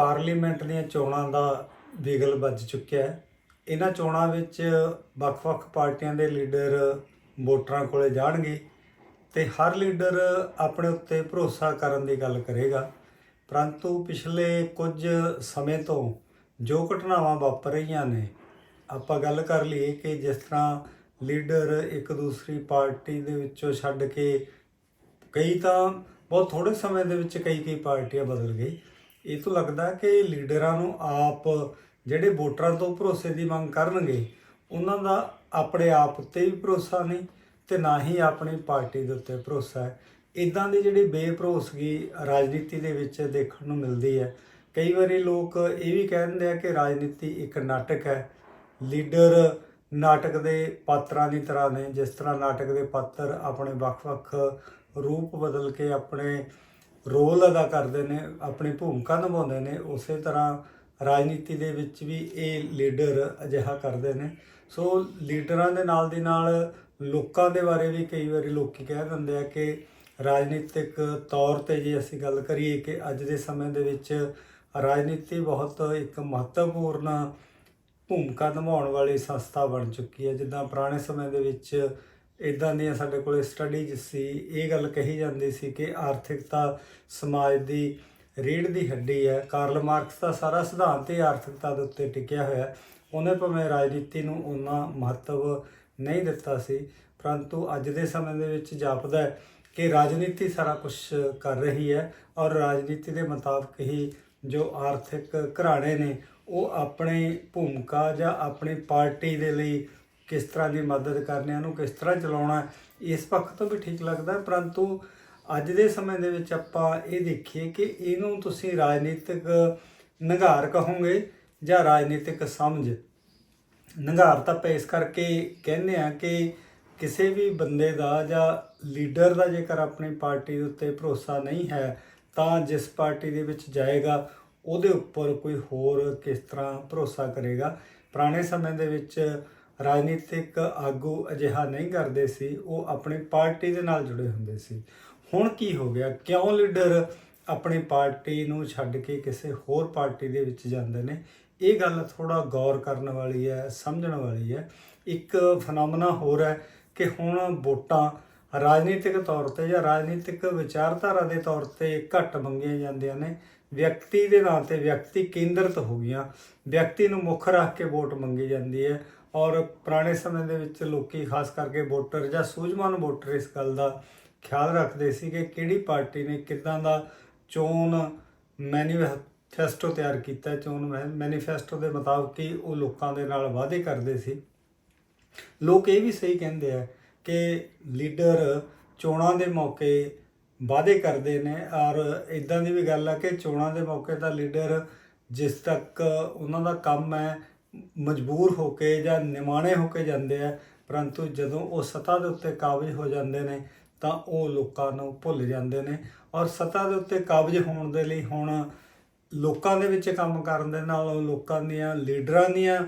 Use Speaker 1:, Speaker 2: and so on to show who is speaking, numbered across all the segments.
Speaker 1: Parliament ਦੀਆਂ ਚੋਣਾਂ ਦਾ ਬਿਗਲ ਵੱਜ ਚੁੱਕਿਆ ਹੈ। ਇਹਨਾਂ ਚੋਣਾਂ ਵਿੱਚ ਵੱਖ-ਵੱਖ ਪਾਰਟੀਆਂ ਦੇ ਲੀਡਰ ਵੋਟਰਾਂ ਕੋਲੇ ਜਾਣਗੇ ਤੇ ਹਰ ਲੀਡਰ ਆਪਣੇ ਉੱਤੇ ਭਰੋਸਾ ਕਰਨ ਦੀ ਗੱਲ ਕਰੇਗਾ। ਪਰੰਤੂ ਪਿਛਲੇ ਕੁਝ ਸਮੇਂ ਤੋਂ ਜੋ ਘਟਨਾਵਾਂ ਵਾਪਰ ਰਹੀਆਂ ਨੇ, ਆਪਾਂ ਗੱਲ ਕਰ ਲਈਏ ਕਿ ਜਿਸ ਤਰ੍ਹਾਂ ਲੀਡਰ ਇੱਕ ਦੂਸਰੀ ਪਾਰਟੀ ਦੇ ਵਿੱਚੋਂ ਛੱਡ ਕੇ ਕਈ ਤਾਂ ਬਹੁਤ ਥੋੜੇ ਸਮੇਂ ਦੇ ਵਿੱਚ ਕਈ ਕਈ ਪਾਰਟੀਆਂ ਬਦਲ ਗਈ। ਇਹ ਤੋਂ ਲੱਗਦਾ ਕਿ ਲੀਡਰਾਂ ਨੂੰ ਆਪ ਜਿਹੜੇ ਵੋਟਰਾਂ ਤੋਂ ਭਰੋਸੇ ਦੀ ਮੰਗ ਕਰਨਗੇ, ਉਹਨਾਂ ਦਾ ਆਪਣੇ ਆਪ ਉੱਤੇ ਵੀ ਭਰੋਸਾ ਨਹੀਂ ਤੇ ਨਾ ਹੀ ਆਪਣੀ ਪਾਰਟੀ ਦੇ ਉੱਤੇ ਭਰੋਸਾ ਹੈ। ਇਦਾਂ ਦੀ ਜਿਹੜੀ ਬੇਭਰੋਸਗੀ ਰਾਜਨੀਤੀ ਦੇ ਵਿੱਚ ਦੇਖਣ ਨੂੰ ਮਿਲਦੀ ਹੈ। ਕਈ ਵਾਰੀ ਲੋਕ ਇਹ ਵੀ ਕਹਿੰਦੇ ਆ ਕਿ ਰਾਜਨੀਤੀ ਇੱਕ ਨਾਟਕ ਹੈ। ਲੀਡਰ ਨਾਟਕ ਦੇ ਪਾਤਰਾਂ ਦੀ ਤਰ੍ਹਾਂ ਨੇ, ਜਿਸ ਤਰ੍ਹਾਂ ਨਾਟਕ ਦੇ ਪਾਤਰ ਆਪਣੇ ਵੱਖ-ਵੱਖ ਰੂਪ ਬਦਲ ਕੇ ਆਪਣੇ ਰੋਲ ਅਦਾ ਕਰਦੇ ਨੇ, ਆਪਣੀ ਭੂਮਿਕਾ ਨਿਭਾਉਂਦੇ ਨੇ, ਉਸੇ ਤਰ੍ਹਾਂ ਰਾਜਨੀਤੀ ਦੇ ਵਿੱਚ ਵੀ ਇਹ ਲੀਡਰ ਅਜਿਹਾ ਕਰਦੇ ਨੇ। ਸੋ ਲੀਡਰਾਂ ਦੇ ਨਾਲ ਦੀ ਨਾਲ ਲੋਕਾਂ ਦੇ ਬਾਰੇ ਵੀ ਕਈ ਵਾਰੀ ਲੋਕੀ ਕਹਿ ਦਿੰਦੇ ਆ ਕਿ ਰਾਜਨੀਤਿਕ ਤੌਰ ਤੇ ਜੇ ਅਸੀਂ ਗੱਲ ਕਰੀਏ ਕਿ ਅੱਜ ਦੇ ਸਮੇਂ ਦੇ ਵਿੱਚ ਰਾਜਨੀਤੀ ਬਹੁਤ ਇੱਕ ਮਹੱਤਵਪੂਰਨ ਭੂਮਿਕਾ ਨਿਭਾਉਣ ਵਾਲੀ ਸੰਸਥਾ ਬਣ ਚੁੱਕੀ ਹੈ। ਜਿੱਦਾਂ ਪੁਰਾਣੇ ਸਮੇਂ ਦੇ ਵਿੱਚ ਇਦਾਂ ਦੀਆਂ ਸਾਡੇ ਕੋਲੇ ਸਟੱਡੀਜ਼ ਸੀ। ਇਹ ਗੱਲ ਕਹੀ ਜਾਂਦੀ ਸੀ ਕਿ ਆਰਥਿਕਤਾ ਸਮਾਜ ਦੀ ਰੀੜ ਦੀ ਹੱਡੀ ਹੈ। ਕਾਰਲ ਮਾਰਕਸ ਦਾ ਸਾਰਾ ਸਿਧਾਂਤ ਹੀ ਆਰਥਿਕਤਾ ਦੇ ਉੱਤੇ ਟਿਕਿਆ ਹੋਇਆ ਹੈ। ਉਹਨੇ ਭਾਵੇਂ ਰਾਜਨੀਤੀ ਨੂੰ ਉਹਨਾਂ ਮਹੱਤਵ ਨਹੀਂ ਦਿੱਤਾ ਸੀ, ਪਰੰਤੂ ਅੱਜ ਦੇ ਸਮੇਂ ਦੇ ਵਿੱਚ ਜਾਪਦਾ ਹੈ ਕਿ ਰਾਜਨੀਤੀ ਸਾਰਾ ਕੁਝ ਕਰ ਰਹੀ ਹੈ ਔਰ ਰਾਜਨੀਤੀ ਦੇ ਮੁਤਾਬਕ ਹੀ ਜੋ ਆਰਥਿਕ ਘਰਾਣੇ ਨੇ, ਉਹ ਆਪਣੇ ਭੂਮਿਕਾ ਜਾਂ ਆਪਣੀ ਪਾਰਟੀ ਦੇ ਲਈ ਕਿਸ ਤਰ੍ਹਾਂ ਦੀ ਮਦਦ ਕਰਨੀ ਹੈ, ਉਹਨੂੰ ਕਿਸ ਤਰ੍ਹਾਂ ਚਲਾਉਣਾ ਇਸ ਪੱਖ ਤੋਂ ਵੀ ਠੀਕ ਲੱਗਦਾ ਪਰੰਤੂ ਅੱਜ ਦੇ ਸਮੇਂ ਦੇ ਵਿੱਚ ਆਪਾਂ ਇਹ ਦੇਖੀਏ ਕਿ ਇਹਨੂੰ ਤੁਸੀਂ ਰਾਜਨੀਤਿਕ ਨਿਗਾਰ ਕਹੋਗੇ ਜਾਂ ਰਾਜਨੀਤਿਕ ਸਮਝ? ਨਿਗਾਰ ਤਾਂ ਆਪਾਂ ਇਸ ਕਰਕੇ ਕਹਿੰਦੇ ਆ ਕਿ ਕਿਸੇ ਵੀ ਬੰਦੇ ਦਾ ਜਾਂ ਲੀਡਰ ਦਾ ਜੇਕਰ ਆਪਣੀ ਪਾਰਟੀ ਦੇ ਉੱਤੇ ਭਰੋਸਾ ਨਹੀਂ ਹੈ, ਤਾਂ ਜਿਸ ਪਾਰਟੀ ਦੇ ਵਿੱਚ ਜਾਏਗਾ, ਉਹਦੇ ਉੱਪਰ ਕੋਈ ਹੋਰ ਕਿਸ ਤਰ੍ਹਾਂ ਭਰੋਸਾ ਕਰੇਗਾ। ਪੁਰਾਣੇ ਸਮੇਂ ਦੇ ਵਿੱਚ ਰਾਜਨੀਤਿਕ ਆਗੂ ਅਜਿਹਾ ਨਹੀਂ ਕਰਦੇ ਸੀ, ਉਹ ਆਪਣੀ ਪਾਰਟੀ ਦੇ ਨਾਲ ਜੁੜੇ ਹੁੰਦੇ ਸੀ। ਹੁਣ ਕੀ ਹੋ ਗਿਆ? ਕਿਉਂ ਲੀਡਰ ਆਪਣੀ ਪਾਰਟੀ ਨੂੰ ਛੱਡ ਕੇ ਕਿਸੇ ਹੋਰ ਪਾਰਟੀ ਦੇ ਵਿੱਚ ਜਾਂਦੇ ਨੇ? ਇਹ ਗੱਲ ਥੋੜਾ ਗੌਰ ਕਰਨ ਵਾਲੀ ਹੈ, ਸਮਝਣ ਵਾਲੀ ਹੈ। ਇੱਕ ਫੈਨੋਮਨਾ ਹੋਰ ਹੈ ਕਿ ਹੁਣ ਵੋਟਾਂ ਰਾਜਨੀਤਿਕ ਤੌਰ ਤੇ ਜਾਂ ਰਾਜਨੀਤਿਕ ਵਿਚਾਰਧਾਰਾ ਦੇ ਤੌਰ ਤੇ ਘੱਟ ਮੰਗੀਆਂ ਜਾਂਦੀਆਂ ਨੇ। ਵਿਅਕਤੀ ਦੇ ਨਾਂ ਤੇ ਵਿਅਕਤੀ ਕੇਂਦਰਿਤ ਹੋ ਗਈਆਂ ਵਿਅਕਤੀ ਨੂੰ ਮੁੱਖ ਰੱਖ ਕੇ ਵੋਟ ਮੰਗੀ ਜਾਂਦੀ ਹੈ ਔਰ ਪੁਰਾਣੇ ਸਮੇਂ ਦੇ ਵਿੱਚ ਲੋਕੀ ਖਾਸ ਕਰਕੇ ਵੋਟਰ ਜਾਂ ਸੂਝਵਾਨ ਵੋਟਰ ਇਸ ਗੱਲ ਦਾ ਖਿਆਲ ਰੱਖਦੇ ਸੀ ਕਿ ਕਿਹੜੀ ਪਾਰਟੀ ਨੇ ਕਿੱਦਾਂ ਦਾ ਚੋਣ ਮੈਨੀਫੈਸਟੋ ਤਿਆਰ ਕੀਤਾ ਹੈ। ਚੋਣ ਮੈਨੀਫੈਸਟੋ ਦੇ ਮੁਤਾਬਕ ਹੀ ਉਹ ਲੋਕਾਂ ਦੇ ਨਾਲ ਵਾਅਦੇ ਕਰਦੇ ਸੀ ਲੋਕ ਇਹ ਵੀ ਸਹੀ ਕਹਿੰਦੇ ਆ ਕਿ ਲੀਡਰ ਚੋਣਾਂ ਦੇ ਮੌਕੇ ਵਾਅਦੇ ਕਰਦੇ ਨੇ ਔਰ ਇਦਾਂ ਦੀ ਵੀ ਗੱਲ ਆ ਕਿ ਚੋਣਾਂ ਦੇ ਮੌਕੇ ਤਾਂ ਲੀਡਰ ਜਿਸ ਤੱਕ ਉਹਨਾਂ ਦਾ ਕੰਮ ਹੈ, ਮਜਬੂਰ ਹੋ ਕੇ ਜਾਂ ਨਿਮਾਣੇ ਹੋ ਕੇ ਜਾਂਦੇ ਆ, ਪਰੰਤੂ ਜਦੋਂ ਉਹ ਸੱਤਾ ਦੇ ਉੱਤੇ ਕਾਬਜ ਹੋ ਜਾਂਦੇ ਨੇ ਤਾਂ ਉਹ ਲੋਕਾਂ ਨੂੰ ਭੁੱਲ ਜਾਂਦੇ ਨੇ ਔਰ ਸੱਤਾ ਦੇ ਉੱਤੇ ਕਾਬਜ ਹੋਣ ਦੇ ਲਈ ਹੁਣ ਲੋਕਾਂ ਦੇ ਵਿੱਚ ਕੰਮ ਕਰਨ ਦੇ ਨਾਲ ਉਹ ਲੋਕਾਂ ਦੀਆਂ ਲੀਡਰਾਂ ਦੀਆਂ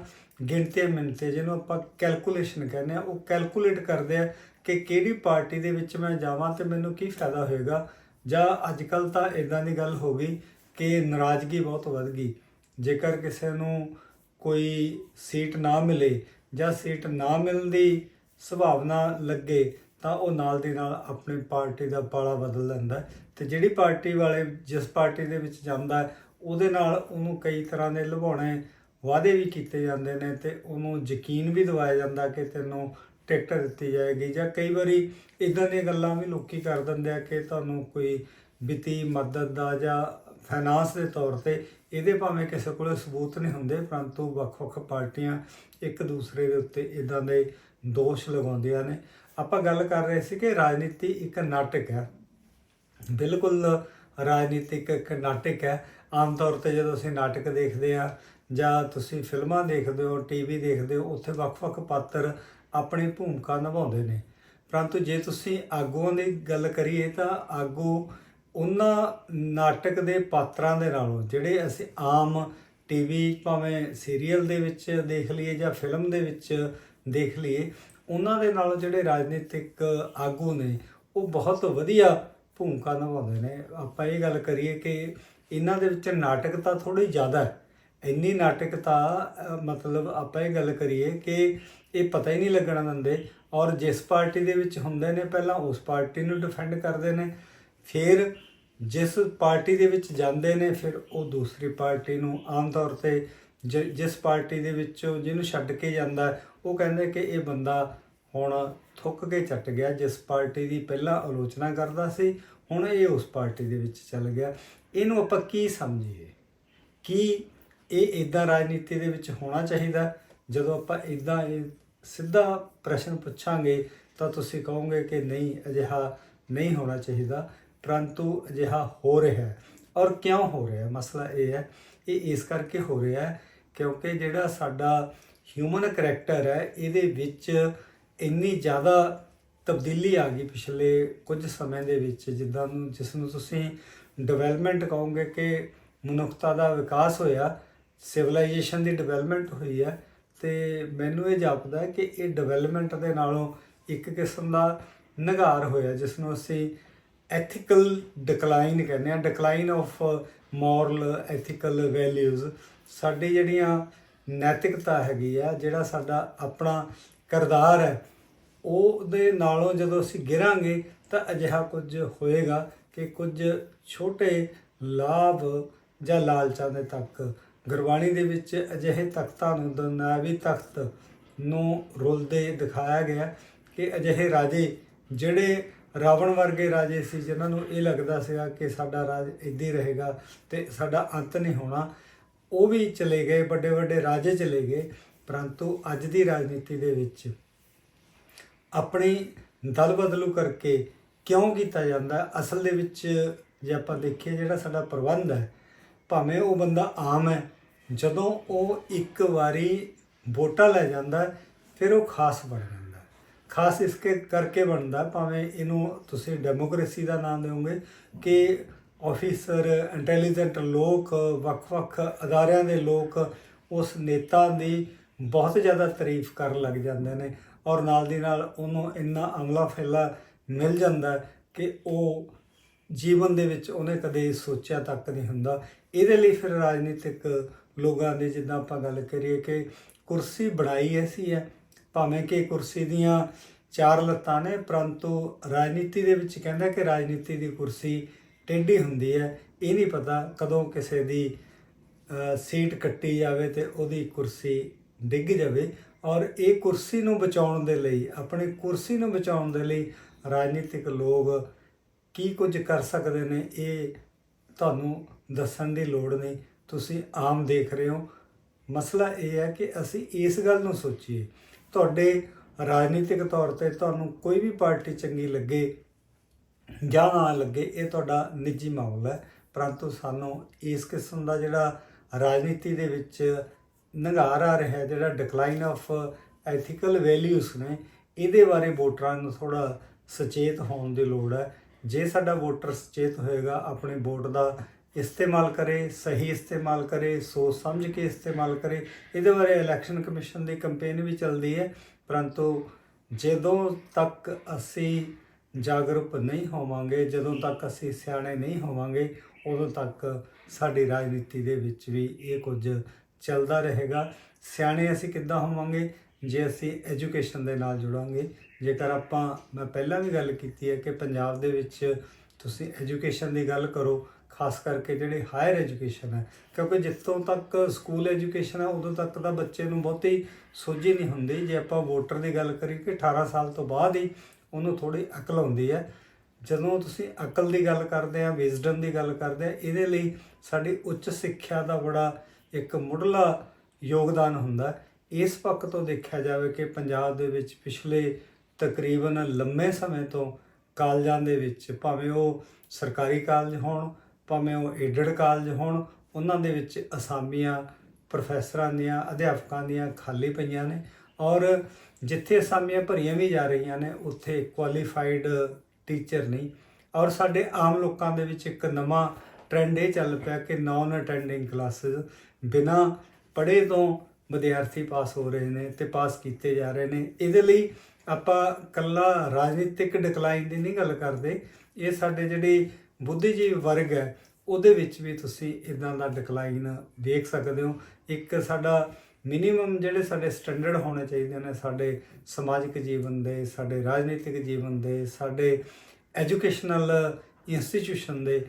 Speaker 1: ਗਿਣਤੀਆਂ ਮਿਣਤੇ ਜਿਹਨੂੰ ਆਪਾਂ ਕੈਲਕੂਲੇਸ਼ਨ ਕਹਿੰਦੇ ਆ ਉਹ ਕੈਲਕੂਲੇਟ ਕਰਦੇ ਆ ਕਿ ਕਿਹੜੀ ਪਾਰਟੀ ਦੇ ਵਿੱਚ ਮੈਂ ਜਾਵਾਂ ਤੇ ਮੈਨੂੰ ਕੀ ਫਾਇਦਾ ਹੋਏਗਾ। ਜਾਂ ਅੱਜ ਕੱਲ ਤਾਂ ਇਦਾਂ ਦੀ ਗੱਲ ਹੋ ਗਈ ਕਿ ਨਾਰਾਜ਼ਗੀ ਬਹੁਤ ਵੱਧ ਗਈ। ਜੇਕਰ ਕਿਸੇ ਨੂੰ ਕੋਈ ਸੀਟ ਨਾ ਮਿਲੇ ਜਾਂ ਸੀਟ ਨਾ ਮਿਲਣ ਦੀ ਸੰਭਾਵਨਾ ਲੱਗੇ, ਤਾਂ ਉਹ ਨਾਲ ਦੀ ਨਾਲ ਆਪਣੀ ਪਾਰਟੀ ਦਾ ਪਾਲਾ ਬਦਲ ਲੈਂਦਾ ਹੈ। ਤੇ ਜਿਹੜੀ ਪਾਰਟੀ ਵਾਲੇ ਜਿਸ ਪਾਰਟੀ ਦੇ ਵਿੱਚ ਜਾਂਦਾ ਉਹਦੇ ਨਾਲ ਉਹਨੂੰ ਕਈ ਤਰ੍ਹਾਂ ਦੇ ਲੁਭਾਉਣੇ ਵਾਅਦੇ ਵੀ ਕੀਤੇ ਜਾਂਦੇ ਨੇ ਤੇ ਉਹਨੂੰ ਯਕੀਨ ਵੀ ਦਿਵਾਇਆ ਜਾਂਦਾ ਕਿ ਤੈਨੂੰ ਟਿਕਟ ਦਿੱਤੀ ਜਾਏਗੀ ਜਾਂ ਕਈ ਵਾਰੀ ਇਦਾਂ ਦੀਆਂ ਗੱਲਾਂ ਵੀ ਲੋਕੀ ਕਰ ਦਿੰਦੇ ਆ ਕਿ ਤੁਹਾਨੂੰ ਕੋਈ ਵਿੱਤੀ ਮਦਦ ਦਾ ਜਾਂ ਫਾਈਨਾਂਸ ਦੇ ਤੌਰ ਤੇ ਇਹਦੇ ਭਾਵੇਂ ਕਿਸੇ ਕੋਲ ਸਬੂਤ ਨਹੀਂ ਹੁੰਦੇ, ਪਰੰਤੂ ਵੱਖ-ਵੱਖ ਪਾਰਟੀਆਂ ਇੱਕ ਦੂਸਰੇ ਦੇ ਉੱਤੇ ਇਦਾਂ ਦੇ ਦੋਸ਼ ਲਗਾਉਂਦੀਆਂ ਨੇ। ਆਪਾਂ ਗੱਲ ਕਰ ਰਹੇ ਸੀ ਕਿ ਰਾਜਨੀਤੀ ਇੱਕ ਨਾਟਕ ਹੈ। ਬਿਲਕੁਲ ਰਾਜਨੀਤਿਕ ਇੱਕ ਨਾਟਕ ਹੈ। ਆਮ ਤੌਰ ਤੇ ਜਦੋਂ ਅਸੀਂ ਨਾਟਕ ਦੇਖਦੇ ਆ ਜਾਂ ਤੁਸੀਂ ਫਿਲਮਾਂ ਦੇਖਦੇ ਹੋ ਟੀਵੀ ਦੇਖਦੇ ਹੋ, ਉੱਥੇ ਵੱਖ-ਵੱਖ ਪਾਤਰ ਆਪਣੀ ਭੂਮਿਕਾ ਨਿਭਾਉਂਦੇ ਨੇ। ਪਰੰਤੂ ਜੇ ਤੁਸੀਂ ਆਗੂਆਂ ਦੀ ਗੱਲ ਕਰੀਏ ਤਾਂ ਆਗੂ ਉਹਨਾਂ ਨਾਟਕ ਦੇ ਪਾਤਰਾਂ ਦੇ ਨਾਲੋਂ, ਜਿਹੜੇ ਅਸੀਂ ਆਮ ਟੀਵੀ ਭਾਵੇਂ ਸੀਰੀਅਲ ਦੇ ਵਿੱਚ ਦੇਖ ਲਈਏ ਜਾਂ ਫਿਲਮ ਦੇ ਵਿੱਚ ਦੇਖ ਲਈਏ, ਉਹਨਾਂ ਦੇ ਨਾਲੋਂ ਜਿਹੜੇ ਰਾਜਨੀਤਿਕ ਆਗੂ ਨੇ, ਉਹ ਬਹੁਤ ਵਧੀਆ ਭੂਮਿਕਾ ਨਿਭਾਉਂਦੇ ਨੇ। ਆਪਾਂ ਇਹ ਗੱਲ ਕਰੀਏ ਕਿ ਇਹਨਾਂ ਦੇ ਵਿੱਚ ਨਾਟਕ ਤਾਂ ਥੋੜੀ ਜ਼ਿਆਦਾ ਹੈ। ਇੰਨੀ ਨਾਟਕਤਾ ਮਤਲਬ ਆਪਾਂ ਇਹ ਗੱਲ ਕਰੀਏ ਕਿ ਇਹ ਪਤਾ ਹੀ ਨਹੀਂ ਲੱਗਣਾ ਦਿੰਦੇ। ਔਰ ਜਿਸ ਪਾਰਟੀ ਦੇ ਵਿੱਚ ਹੁੰਦੇ ਨੇ, ਪਹਿਲਾਂ ਉਸ ਪਾਰਟੀ ਨੂੰ ਡਿਫੈਂਡ ਕਰਦੇ ਨੇ। ਫਿਰ ਜਿਸ ਪਾਰਟੀ ਦੇ ਵਿੱਚ ਜਾਂਦੇ ਨੇ, ਫਿਰ ਉਹ ਦੂਸਰੀ ਪਾਰਟੀ ਨੂੰ ਆਮ ਤੌਰ ਤੇ ਜਿ- ਜਿਸ ਪਾਰਟੀ ਦੇ ਵਿੱਚੋਂ ਜਿਹਨੂੰ ਛੱਡ ਕੇ ਜਾਂਦਾ, ਉਹ ਕਹਿੰਦੇ ਕਿ ਇਹ ਬੰਦਾ ਹੁਣ ਥੁੱਕ ਕੇ ਚੱਟ ਗਿਆ। ਜਿਸ ਪਾਰਟੀ ਦੀ ਪਹਿਲਾਂ ਆਲੋਚਨਾ ਕਰਦਾ ਸੀ, ਹੁਣ ਇਹ ਉਸ ਪਾਰਟੀ ਦੇ ਵਿੱਚ ਚੱਲ ਗਿਆ। ਇਹਨੂੰ ਆਪਾਂ ਕੀ ਸਮਝੀਏ? ਕੀ ਇਹ ਇਦਾਂ ਰਾਜਨੀਤੀ ਦੇ ਵਿੱਚ ਹੋਣਾ ਚਾਹੀਦਾ। ਜਦੋਂ ਆਪਾਂ ਇਦਾਂ ਇਹ ਸਿੱਧਾ ਪ੍ਰਸ਼ਨ ਪੁੱਛਾਂਗੇ, ਤਾਂ ਤੁਸੀਂ ਕਹੋਗੇ ਕਿ ਨਹੀਂ, ਅਜਿਹਾ ਨਹੀਂ ਹੋਣਾ ਚਾਹੀਦਾ, ਪਰੰਤੂ ਅਜਿਹਾ ਹੋ ਰਿਹਾ ਹੈ। ਔਰ ਕਿਉਂ ਹੋ ਰਿਹਾ ਹੈ? ਮਸਲਾ ਇਹ ਹੈ, ਇਹ ਇਸ ਕਰਕੇ ਹੋ ਰਿਹਾ ਹੈ ਕਿਉਂਕਿ ਜਿਹੜਾ ਸਾਡਾ ਹਿਊਮਨ ਕਰੈਕਟਰ ਹੈ, ਇਹਦੇ ਵਿੱਚ ਇੰਨੀ ਜ਼ਿਆਦਾ ਤਬਦੀਲੀ ਆ ਗਈ ਪਿਛਲੇ ਕੁਝ ਸਮੇਂ ਦੇ ਵਿੱਚ। ਜਿੱਦਾਂ ਜਿਸ ਨੂੰ ਤੁਸੀਂ ਡਿਵੈਲਪਮੈਂਟ ਕਹੋਗੇ ਕਿ ਮਨੁੱਖਤਾ ਦਾ ਵਿਕਾਸ ਹੋਇਆ ਸਿਵਲਾਈਜੇਸ਼ਨ ਦੀ ਡਿਵੈਲਪਮੈਂਟ ਹੋਈ ਹੈ ਤੇ ਮੈਨੂੰ ਇਹ ਜਾਪਦਾ ਕਿ ਇਹ ਡਿਵੈਲਪਮੈਂਟ ਦੇ ਨਾਲੋਂ ਇੱਕ ਕਿਸਮ ਦਾ ਨਿਘਾਰ ਹੋਇਆ ਜਿਸ ਨੂੰ ਅਸੀਂ ਐਥੀਕਲ ਡਿਕਲਾਈਨ ਕਹਿੰਦੇ ਆ decline of moral ethical values ਸਾਡੀ ਜਿਹੜੀਆਂ ਨੈਤਿਕਤਾ ਹੈਗੀ ਆ, ਜਿਹੜਾ ਸਾਡਾ ਆਪਣਾ ਕਿਰਦਾਰ ਹੈ, ਉਹਦੇ ਨਾਲੋਂ ਜਦੋਂ ਅਸੀਂ ਗਿਰਾਂਗੇ ਤਾਂ ਅਜਿਹਾ ਕੁਝ ਹੋਏਗਾ ਕਿ ਕੁਝ ਛੋਟੇ ਲਾਭ ਜਾਂ ਲਾਲਚਾਂ ਦੇ ਤੱਕ ਗੁਰਬਾਣੀ ਦੇ ਵਿੱਚ ਅਜਿਹੇ ਤਖਤਾਂ ਨੂੰ, ਦੁਨਿਆਵੀ ਤਖਤ ਨੂੰ ਰੁਲਦੇ ਦਿਖਾਇਆ ਗਿਆ ਕਿ ਅਜਿਹੇ ਰਾਜੇ ਜਿਹੜੇ ਰਾਵਣ ਵਰਗੇ ਰਾਜੇ ਸੀ, ਜਿਨ੍ਹਾਂ ਨੂੰ ਇਹ ਲੱਗਦਾ ਸੀਗਾ ਕਿ ਸਾਡਾ ਰਾਜ ਇੱਦਾਂ ਹੀ ਰਹੇਗਾ ਤੇ ਸਾਡਾ ਅੰਤ ਨਹੀਂ ਹੋਣਾ, ਉਹ ਵੀ ਚਲੇ ਗਏ, ਵੱਡੇ ਵੱਡੇ ਰਾਜੇ ਚਲੇ ਗਏ। ਪਰੰਤੂ ਅੱਜ ਦੀ ਰਾਜਨੀਤੀ ਦੇ ਵਿੱਚ ਆਪਣੀ ਦਲ ਬਦਲੂ ਕਰਕੇ ਕਿਉਂ ਕੀਤਾ ਜਾਂਦਾ? ਅਸਲ ਦੇ ਵਿੱਚ ਜੇ ਆਪਾਂ ਦੇਖੀਏ ਜਿਹੜਾ ਸਾਡਾ ਪ੍ਰਬੰਧ ਹੈ ਭਾਵੇਂ ਉਹ ਬੰਦਾ ਆਮ ਹੈ, ਜਦੋਂ ਉਹ ਇੱਕ ਵਾਰੀ ਵੋਟਾਂ ਲੈ ਜਾਂਦਾ ਫਿਰ ਉਹ ਖਾਸ ਬਣ ਜਾਂਦਾ ਖਾਸ ਇਸ ਕੇ ਕਰਕੇ ਬਣਦਾ ਭਾਵੇਂ ਇਹਨੂੰ ਤੁਸੀਂ ਡੈਮੋਕ੍ਰੇਸੀ ਦਾ ਨਾਮ ਦਿਓਗੇ ਕਿ ਆਫੀਸਰ, ਇੰਟੈਲੀਜੈਂਟ ਲੋਕ, ਵੱਖ-ਵੱਖ ਅਦਾਰਿਆਂ ਦੇ ਲੋਕ ਉਸ ਨੇਤਾ ਦੀ ਬਹੁਤ ਜ਼ਿਆਦਾ ਤਾਰੀਫ ਕਰਨ ਲੱਗ ਜਾਂਦੇ ਨੇ ਔਰ ਨਾਲ ਦੀ ਨਾਲ ਉਹਨੂੰ ਇੰਨਾ ਅਮਲਾ ਫੈਲਾ ਮਿਲ ਜਾਂਦਾ ਕਿ ਉਹ ਜੀਵਨ ਦੇ ਵਿੱਚ ਉਹਨੇ ਕਦੇ ਸੋਚਿਆ ਤੱਕ ਨਹੀਂ ਹੁੰਦਾ ਇਹਦੇ ਲਈ ਫਿਰ ਰਾਜਨੀਤਿਕ ਲੋਕਾਂ ਦੀ ਜਿੱਦਾਂ ਆਪਾਂ ਗੱਲ ਕਰੀਏ ਕਿ ਕੁਰਸੀ ਬਣਾਈ ਐਸੀ ਹੈ, ਭਾਵੇਂ ਕਿ ਕੁਰਸੀ ਦੀਆਂ ਚਾਰ ਲੱਤਾਂ ਨੇ, ਪਰੰਤੂ ਰਾਜਨੀਤੀ ਦੇ ਵਿੱਚ ਕਹਿੰਦਾ ਕਿ ਰਾਜਨੀਤੀ ਦੀ ਕੁਰਸੀ ਟੇਢੀ ਹੁੰਦੀ ਹੈ। ਇਹ ਨਹੀਂ ਪਤਾ ਕਦੋਂ ਕਿਸੇ ਦੀ ਸੀਟ ਕੱਟੀ ਜਾਵੇ ਤੇ ਉਹਦੀ ਕੁਰਸੀ ਡਿੱਗ ਜਾਵੇ। ਔਰ ਇਹ ਕੁਰਸੀ ਨੂੰ ਬਚਾਉਣ ਦੇ ਲਈ, ਆਪਣੀ ਕੁਰਸੀ ਨੂੰ ਬਚਾਉਣ ਦੇ ਲਈ ਰਾਜਨੀਤਿਕ ਲੋਕ ਕੀ ਕੁਝ ਕਰ ਸਕਦੇ ਨੇ, ਇਹ ਤੁਹਾਨੂੰ ਦੱਸਣ ਦੀ ਲੋੜ ਨਹੀਂ। ਤੁਸੀਂ ਆਮ ਦੇਖ ਰਹੇ ਹੋ। ਮਸਲਾ ਇਹ ਹੈ ਕਿ ਅਸੀਂ ਇਸ ਗੱਲ ਨੂੰ ਸੋਚੀਏ। ਤੁਹਾਡੇ ਰਾਜਨੀਤਿਕ ਤੌਰ ਤੇ ਤੁਹਾਨੂੰ ਕੋਈ ਵੀ ਪਾਰਟੀ ਚੰਗੀ ਲੱਗੇ ਜਾਂ ਨਾ ਲੱਗੇ, ਇਹ ਤੁਹਾਡਾ ਨਿੱਜੀ ਮਾਮਲਾ ਹੈ। ਪਰੰਤੂ ਸਾਨੂੰ ਇਸ ਕਿਸਮ ਦਾ ਜਿਹੜਾ ਰਾਜਨੀਤੀ ਦੇ ਵਿੱਚ ਨਿਘਾਰ ਆ ਰਿਹਾ, ਜਿਹੜਾ ਡਿਕਲਾਈਨ ਆਫ ਐਥੀਕਲ ਵੈਲਿਊਜ਼ ਨੇ, ਇਹਦੇ ਬਾਰੇ ਵੋਟਰਾਂ ਨੂੰ ਥੋੜਾ ਸੁਚੇਤ ਹੋਣ ਦੀ ਲੋੜ ਹੈ। ਜੇ ਸਾਡਾ ਵੋਟਰ ਸੁਚੇਤ ਹੋਏਗਾ, ਆਪਣੇ ਵੋਟ ਦਾ ਇਸਤੇਮਾਲ ਕਰੇ, ਸਹੀ ਇਸਤੇਮਾਲ ਕਰੇ, ਸੋਚ ਸਮਝ ਕੇ ਇਸਤੇਮਾਲ ਕਰੇ। ਇਹਦੇ ਬਾਰੇ ਇਲੈਕਸ਼ਨ ਕਮਿਸ਼ਨ ਦੀ ਕੰਪੇਨ ਵੀ ਚੱਲਦੀ ਹੈ। ਪਰੰਤੂ ਜਦੋਂ ਤੱਕ ਅਸੀਂ ਜਾਗਰੂਕ ਨਹੀਂ ਹੋਵਾਂਗੇ, ਜਦੋਂ ਤੱਕ ਅਸੀਂ ਸਿਆਣੇ ਨਹੀਂ ਹੋਵਾਂਗੇ, ਉਦੋਂ ਤੱਕ ਸਾਡੀ ਰਾਜਨੀਤੀ ਦੇ ਵਿੱਚ ਵੀ ਇਹ ਕੁਝ ਚੱਲਦਾ ਰਹੇਗਾ। ਸਿਆਣੇ ਅਸੀਂ ਕਿੱਦਾਂ ਹੋਵਾਂਗੇ? ਜੇ ਅਸੀਂ ਐਜੂਕੇਸ਼ਨ ਦੇ ਨਾਲ ਜੁੜਾਂਗੇ। ਜੇਕਰ ਆਪਾਂ, ਮੈਂ ਪਹਿਲਾਂ ਵੀ ਗੱਲ ਕੀਤੀ ਹੈ ਕਿ ਪੰਜਾਬ ਦੇ ਵਿੱਚ ਤੁਸੀਂ ਐਜੂਕੇਸ਼ਨ ਦੀ ਗੱਲ ਕਰੋ ਖਾਸ ਕਰਕੇ ਜਿਹੜੇ ਹਾਇਰ ਐਜੂਕੇਸ਼ਨ ਹੈ, ਕਿਉਂਕਿ ਜਿੱਥੋਂ ਤੱਕ ਸਕੂਲ ਐਜੂਕੇਸ਼ਨ ਹੈ, ਉਦੋਂ ਤੱਕ ਤਾਂ ਬੱਚੇ ਨੂੰ ਬਹੁਤੀ ਸੋਝੀ ਨਹੀਂ ਹੁੰਦੀ। ਜੇ ਆਪਾਂ ਵੋਟਰ ਦੀ ਗੱਲ ਕਰੀਏ ਕਿ 18 ਸਾਲ ਤੋਂ ਬਾਅਦ ਹੀ ਉਹਨੂੰ ਥੋੜੀ ਅਕਲ ਆਉਂਦੀ ਹੈ। ਜਦੋਂ ਤੁਸੀਂ ਅਕਲ ਦੀ ਗੱਲ ਕਰਦੇ ਆ ਵਿਜ਼ਡਮ ਦੀ ਗੱਲ ਕਰਦੇ ਆ, ਇਹਦੇ ਲਈ ਸਾਡੀ ਉੱਚ ਸਿੱਖਿਆ ਦਾ ਬੜਾ ਇੱਕ ਮੁੱਢਲਾ ਯੋਗਦਾਨ ਹੁੰਦਾ ਇਸ ਪੱਖ ਤੋਂ ਦੇਖਿਆ ਜਾਵੇ ਕਿ ਪੰਜਾਬ ਦੇ ਵਿੱਚ ਪਿਛਲੇ ਤਕਰੀਬਨ ਲੰਮੇ ਸਮੇਂ ਤੋਂ ਕਾਲਜਾਂ ਦੇ ਵਿੱਚ ਭਾਵੇਂ ਉਹ ਸਰਕਾਰੀ ਕਾਲਜ ਹੋਣ ਭਾਵੇਂ ਉਹ ਏਡਡ ਕਾਲਜ ਹੋਣ, ਉਹਨਾਂ ਦੇ ਵਿੱਚ ਅਸਾਮੀਆਂ ਪ੍ਰੋਫੈਸਰਾਂ ਦੀਆਂ, ਅਧਿਆਪਕਾਂ ਦੀਆਂ ਖਾਲੀ ਪਈਆਂ ਨੇ ਔਰ ਜਿੱਥੇ ਅਸਾਮੀਆਂ ਭਰੀਆਂ ਵੀ ਜਾ ਰਹੀਆਂ ਨੇ, ਉੱਥੇ ਕੁਆਲੀਫਾਈਡ ਟੀਚਰ ਨਹੀਂ। ਔਰ ਸਾਡੇ ਆਮ ਲੋਕਾਂ ਦੇ ਵਿੱਚ ਇੱਕ ਨਵਾਂ ਟ੍ਰੈਂਡ ਇਹ ਚੱਲ ਪਿਆ ਕਿ ਨਾਨ ਅਟੈਂਡਿੰਗ ਕਲਾਸਿਸ ਬਿਨਾਂ ਪੜ੍ਹੇ ਤੋਂ ਵਿਦਿਆਰਥੀ ਪਾਸ ਹੋ ਰਹੇ ਨੇ ਤੇ ਪਾਸ ਕੀਤੇ ਜਾ ਰਹੇ ਨੇ। ਇਹਦੇ ਲਈ ਆਪਾਂ ਕੱਲਾ ਰਾਜਨੀਤਿਕ ਡਿਕਲਾਈਨ ਦੀ ਨਹੀਂ ਗੱਲ ਕਰਦੇ। ਇਹ ਸਾਡੇ ਜਿਹੜੀ ਬੁੱਧੀਜੀਵ ਵਰਗ ਹੈ, ਉਹਦੇ ਵਿੱਚ ਵੀ ਤੁਸੀਂ ਇਦਾਂ ਦਾ ਡਿਕਲਾਈਨ ਦੇਖ ਸਕਦੇ ਹੋ। ਇੱਕ ਸਾਡਾ ਮਿਨੀਮਮ ਜਿਹੜੇ ਸਾਡੇ ਸਟੈਂਡਰਡ ਹੋਣੇ ਚਾਹੀਦੇ ਨੇ, ਸਾਡੇ ਸਮਾਜਿਕ ਜੀਵਨ ਦੇ, ਸਾਡੇ ਰਾਜਨੀਤਿਕ ਜੀਵਨ ਦੇ, ਸਾਡੇ ਐਜੂਕੇਸ਼ਨਲ ਇੰਸਟੀਟਿਊਸ਼ਨ ਦੇ,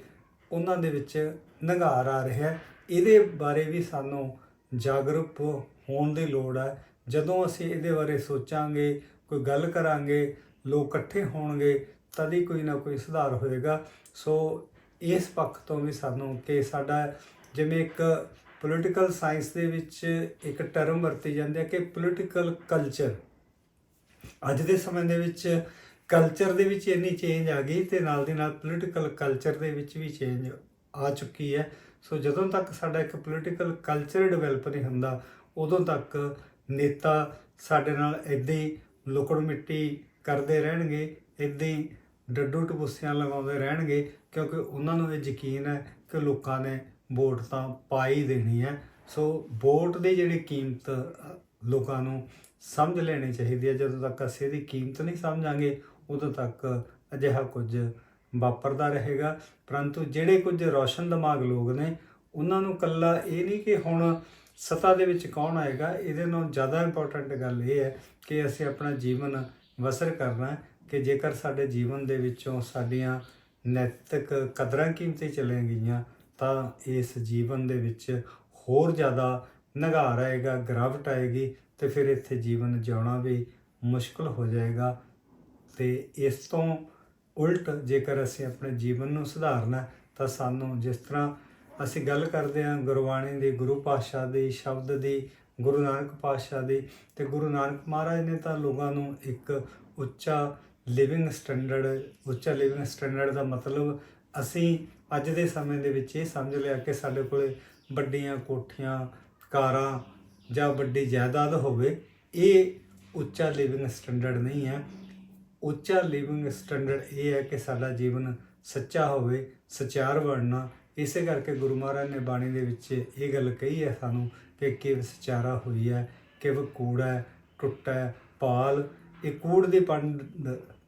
Speaker 1: ਉਹਨਾਂ ਦੇ ਵਿੱਚ ਨਿਘਾਰ ਆ ਰਿਹਾ ਹੈ। ਇਹਦੇ ਬਾਰੇ ਵੀ ਸਾਨੂੰ ਜਾਗਰੂਕ ਹੋਣ ਦੀ ਲੋੜ ਹੈ। ਜਦੋਂ ਅਸੀਂ ਇਹਦੇ ਬਾਰੇ ਸੋਚਾਂਗੇ, ਕੋਈ ਗੱਲ ਕਰਾਂਗੇ, ਲੋਕ ਇਕੱਠੇ ਹੋਣਗੇ ਤਦ ਹੀ ਕੋਈ ਨਾ ਕੋਈ ਸੁਧਾਰ ਹੋਏਗਾ। ਸੋ ਇਸ ਪੱਖ ਤੋਂ ਵੀ ਸਾਨੂੰ ਕਿ ਸਾਡਾ ਜਿਵੇਂ ਇੱਕ ਪੋਲੀਟੀਕਲ ਸਾਇੰਸ ਦੇ ਵਿੱਚ ਇੱਕ ਟਰਮ ਵਰਤੀ ਜਾਂਦੀ ਹੈ ਕਿ ਪੋਲੀਟੀਕਲ ਕਲਚਰ ਅੱਜ ਦੇ ਸਮੇਂ ਦੇ ਵਿੱਚ ਕਲਚਰ ਦੇ ਵਿੱਚ ਇੰਨੀ ਚੇਂਜ ਆ ਗਈ ਤੇ ਨਾਲ ਦੀ ਨਾਲ ਪੋਲੀਟੀਕਲ ਕਲਚਰ ਦੇ ਵਿੱਚ ਵੀ ਚੇਂਜ ਆ ਚੁੱਕੀ ਹੈ। ਸੋ ਜਦੋਂ ਤੱਕ ਸਾਡਾ ਇੱਕ ਪੋਲੀਟੀਕਲ ਕਲਚਰ ਡਿਵੈਲਪ ਨਹੀਂ ਹੁੰਦਾ, ਉਦੋਂ ਤੱਕ ਨੇਤਾ ਸਾਡੇ ਨਾਲ ਏਦਾਂ ਹੀ ਲੁਕੜ ਮਿੱਟੀ ਕਰਦੇ ਰਹਿਣਗੇ, ਏਦਾਂ ਹੀ ਡੱਡੂ ਟਪੂਸੀਆਂ ਲਗਾਉਂਦੇ ਰਹਿਣਗੇ ਕਿਉਂਕਿ ਉਹਨਾਂ ਨੂੰ ਇਹ ਯਕੀਨ ਹੈ ਕਿ ਲੋਕਾਂ ਨੇ ਵੋਟ ਤਾਂ ਪਾ ਹੀ ਦੇਣੀ ਹੈ। ਸੋ ਵੋਟ ਦੀ ਜਿਹੜੀ ਕੀਮਤ ਲੋਕਾਂ ਨੂੰ ਸਮਝ ਲੈਣੀ ਚਾਹੀਦੀ ਹੈ। ਜਦੋਂ ਤੱਕ ਅਸੀਂ ਇਹਦੀ ਕੀਮਤ ਨਹੀਂ ਸਮਝਾਂਗੇ, ਉਦੋਂ ਤੱਕ ਅਜਿਹਾ ਕੁਝ ਵਾਪਰਦਾ ਰਹੇਗਾ। ਪਰੰਤੂ ਜਿਹੜੇ ਕੁਝ ਰੌਸ਼ਨ ਦਿਮਾਗ ਲੋਕ ਨੇ, ਉਹਨਾਂ ਨੂੰ ਕੱਲਾ ਇਹ ਨਹੀਂ ਕਿ ਹੁਣ ਸੱਤਾ ਦੇ ਵਿੱਚ ਕੌਣ ਆਏਗਾ, ਇਹਦੇ ਨਾਲ ਜ਼ਿਆਦਾ ਇੰਪੋਰਟੈਂਟ ਗੱਲ ਇਹ ਹੈ ਕਿ ਅਸੀਂ ਆਪਣਾ ਜੀਵਨ ਬਸਰ ਕਰਨਾ ਕਿ ਜੇਕਰ ਸਾਡੇ ਜੀਵਨ ਦੇ ਵਿੱਚੋਂ ਸਾਡੀਆਂ ਨੈਤਿਕ ਕਦਰਾਂ ਕੀਮਤਾਂ ਚਲੇ ਗਈਆਂ, ਤਾਂ ਇਸ ਜੀਵਨ ਦੇ ਵਿੱਚ ਹੋਰ ਜ਼ਿਆਦਾ ਨਿਘਾਰ ਆਏਗਾ, ਗਰਾਵਟ ਆਏਗੀ ਤੇ ਫਿਰ ਇੱਥੇ ਜੀਵਨ ਜਿਉਣਾ ਵੀ ਮੁਸ਼ਕਲ ਹੋ ਜਾਏਗਾ। ਤੇ ਇਸ ਤੋਂ ਉਲਟ ਜੇਕਰ ਅਸੀਂ ਆਪਣੇ ਜੀਵਨ ਨੂੰ ਸੁਧਾਰਨਾ, ਤਾਂ ਸਾਨੂੰ ਜਿਸ ਤਰ੍ਹਾਂ ਅਸੀਂ ਗੱਲ ਕਰਦੇ ਹਾਂ ਗੁਰਬਾਣੀ ਦੀ, ਗੁਰੂ ਪਾਤਸ਼ਾਹ ਦੀ, ਸ਼ਬਦ ਦੀ, ਗੁਰੂ ਨਾਨਕ ਪਾਤਸ਼ਾਹ ਦੀ, ਤੇ ਗੁਰੂ ਨਾਨਕ ਮਹਾਰਾਜ ਨੇ ਤਾਂ ਲੋਕਾਂ ਨੂੰ ਇੱਕ ਉੱਚਾ ਲਿਵਿੰਗ ਸਟੈਂਡਰਡ ਉੱਚਾ ਲਿਵਿੰਗ ਸਟੈਂਡਰਡ ਦਾ ਮਤਲਬ ਅਸੀਂ ਅੱਜ ਦੇ ਸਮੇਂ ਦੇ ਵਿੱਚ ਇਹ ਸਮਝ ਲਿਆ ਕਿ ਸਾਡੇ ਕੋਲੇ ਵੱਡੀਆਂ ਕੋਠੀਆਂ ਕਾਰਾਂ ਜਾਂ ਵੱਡੀ ਜਾਇਦਾਦ ਹੋਵੇ ਇਹ ਉੱਚਾ ਲਿਵਿੰਗ ਸਟੈਂਡਰਡ ਨਹੀਂ ਹੈ। ਉੱਚਾ ਲਿਵਿੰਗ ਸਟੈਂਡਰਡ ਇਹ ਹੈ ਕਿ ਸਾਡਾ ਜੀਵਨ ਸੱਚਾ ਹੋਵੇ ਸਚਿਆਰ ਬਣਨਾ। ਇਸੇ ਕਰਕੇ ਗੁਰੂ ਮਹਾਰਾਜ ਨੇ ਬਾਣੀ ਦੇ ਵਿੱਚ ਇਹ ਗੱਲ ਕਹੀ ਹੈ ਸਾਨੂੰ ਕਿ ਕਿਵ ਸਚਾਰਾ ਹੋਈ ਹੈ ਕਿਵ ਕੂੜਾ ਹੈ, ਟੁੱਟਾ ਪਾਲ। ਇਹ ਕੂੜ ਦੀ ਪੰਡ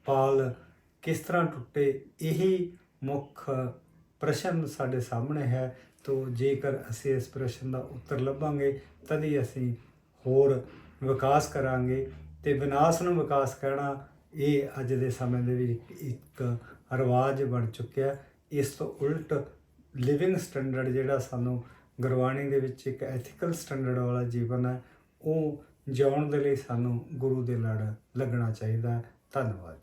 Speaker 1: ਪਾਲ ਕਿਸ ਤਰ੍ਹਾਂ ਟੁੱਟੇ, ਇਹੀ ਮੁੱਖ ਪ੍ਰਸ਼ਨ ਸਾਡੇ ਸਾਹਮਣੇ ਹੈ। ਤੋ ਜੇਕਰ ਅਸੀਂ ਇਸ ਪ੍ਰਸ਼ਨ ਦਾ ਉੱਤਰ ਲੱਭਾਂਗੇ, ਤਦ ਹੀ ਅਸੀਂ ਹੋਰ ਵਿਕਾਸ ਕਰਾਂਗੇ। ਤੇ ਵਿਨਾਸ਼ ਨੂੰ ਵਿਕਾਸ ਕਹਿਣਾ, ਇਹ ਅੱਜ ਦੇ ਸਮੇਂ ਦੇ ਵਿੱਚ ਇੱਕ ਰਿਵਾਜ ਬਣ ਚੁੱਕਿਆ। ਇਸ ਤੋਂ ਉਲਟ ਲਿਵਿੰਗ ਸਟੈਂਡਰਡ ਜਿਹੜਾ ਸਾਨੂੰ ਗੁਰਬਾਣੀ ਦੇ ਵਿੱਚ ਇੱਕ ਐਥੀਕਲ ਸਟੈਂਡਰਡ ਵਾਲਾ ਜੀਵਨ ਹੈ, ਉਹ ਜਿਉਣ ਦੇ ਲਈ ਸਾਨੂੰ ਗੁਰੂ ਦੇ ਲੜ ਲੱਗਣਾ ਚਾਹੀਦਾ ਹੈ। ਧੰਨਵਾਦ